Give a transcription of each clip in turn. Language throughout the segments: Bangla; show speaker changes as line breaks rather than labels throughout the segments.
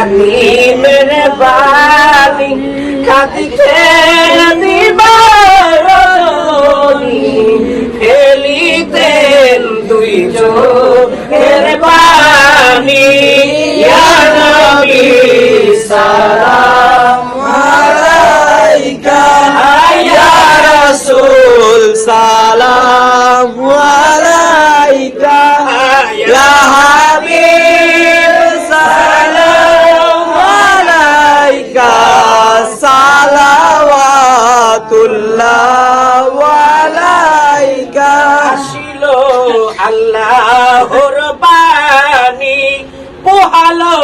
ইয়াতিমের বাণী খাদিতে দিবারণী ফেলিতেন দুই চোখের পানি। সালাম
সালাম আলাইকা
আসিল আল্লাহর বাণী, পোহালো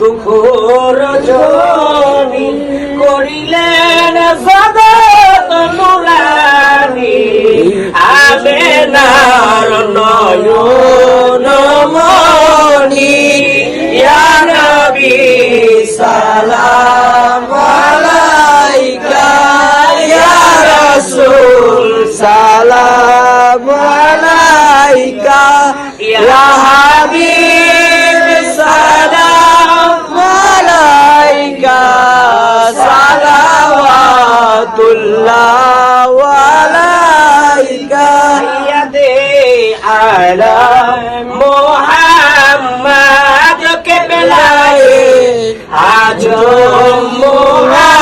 দুঃখর জনি করিলেন জগত নুরানি, আমেনার নয়ন মনি ইয়া নবী
সালাম। রাসূল সালাম আলাইকা ইয়া হাবিব সালাম আলাইকা সালাওয়াতুল্লাহ আলাইকা
সৈয়দে আলম মোহাম্মদ কে বেলায়ে আজ মোহাম্মদ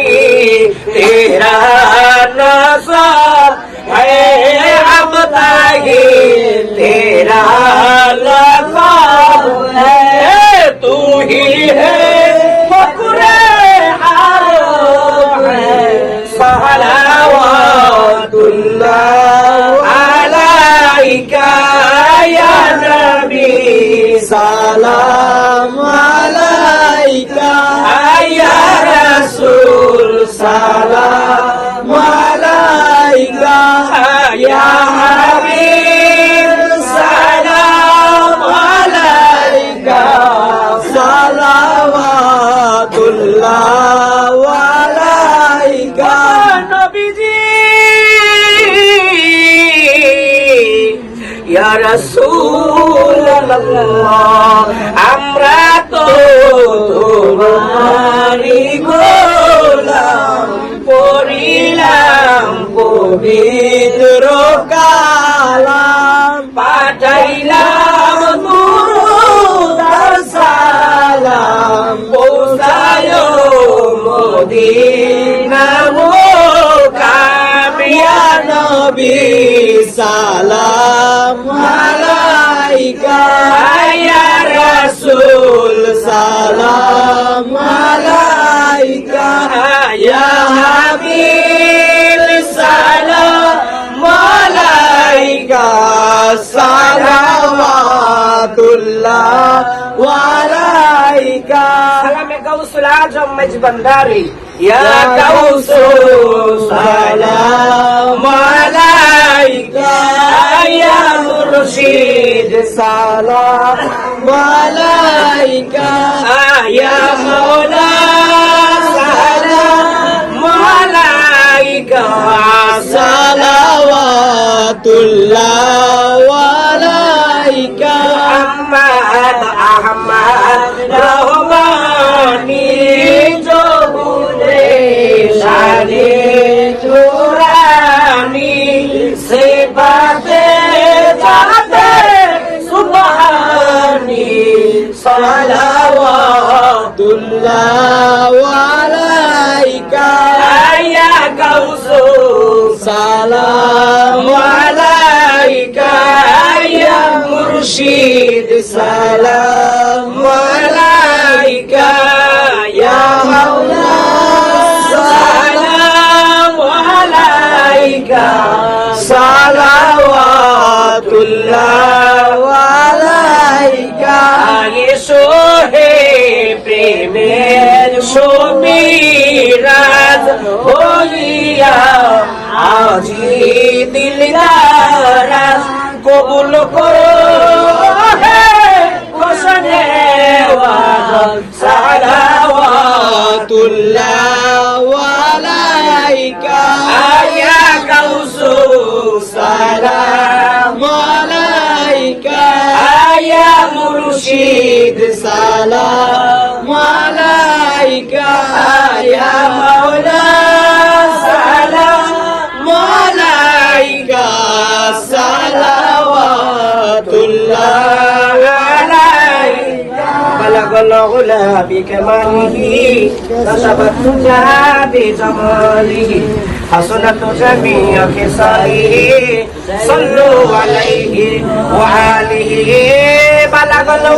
तेरा नशा है अब तागी तेरा नशा है तू ही है बकुरे आरोप है सलावतुल्लाह अलैका या नबी सलाम
সালাম আলাইকা
ইয়া হাবিব
সালাম আলাইকা
আমরা তো তোমারই গো পবিত্র কালাম। পাঠাইলাম সালাম। পৌঁছায় মদিনা মোকামিয়া
নবী সালাম। আলাইকা
রাসূল
সালাম। সালাওয়াতুল্লাহ আলাইকা
সালামে গাউসুল আজম মজবন্দারি ইয়া গাউসুল সালাম আলাইকা ইয়া মুর্শিদ
সালাম আলাইকা
ইয়া মাওলা সালাম আলাইকা
সালাওয়াতুল্লাহ عليك الله عليك
يا غوث
سلام
عليك يا مرشد
سلام
عليك يا سلام عليك صلوات الله প্রেমের সবিরাজ বলিয়া আজি দিলদারাজ কবুল করো হে হোসনে
সালাওয়াতুল্লাহ আলাইকা
আয়া মুরশিদ সালাম। العلا بكماله كسبت تجاه بجماله حسنت جميع خصاله صلوا عليه وآله بلغ العلا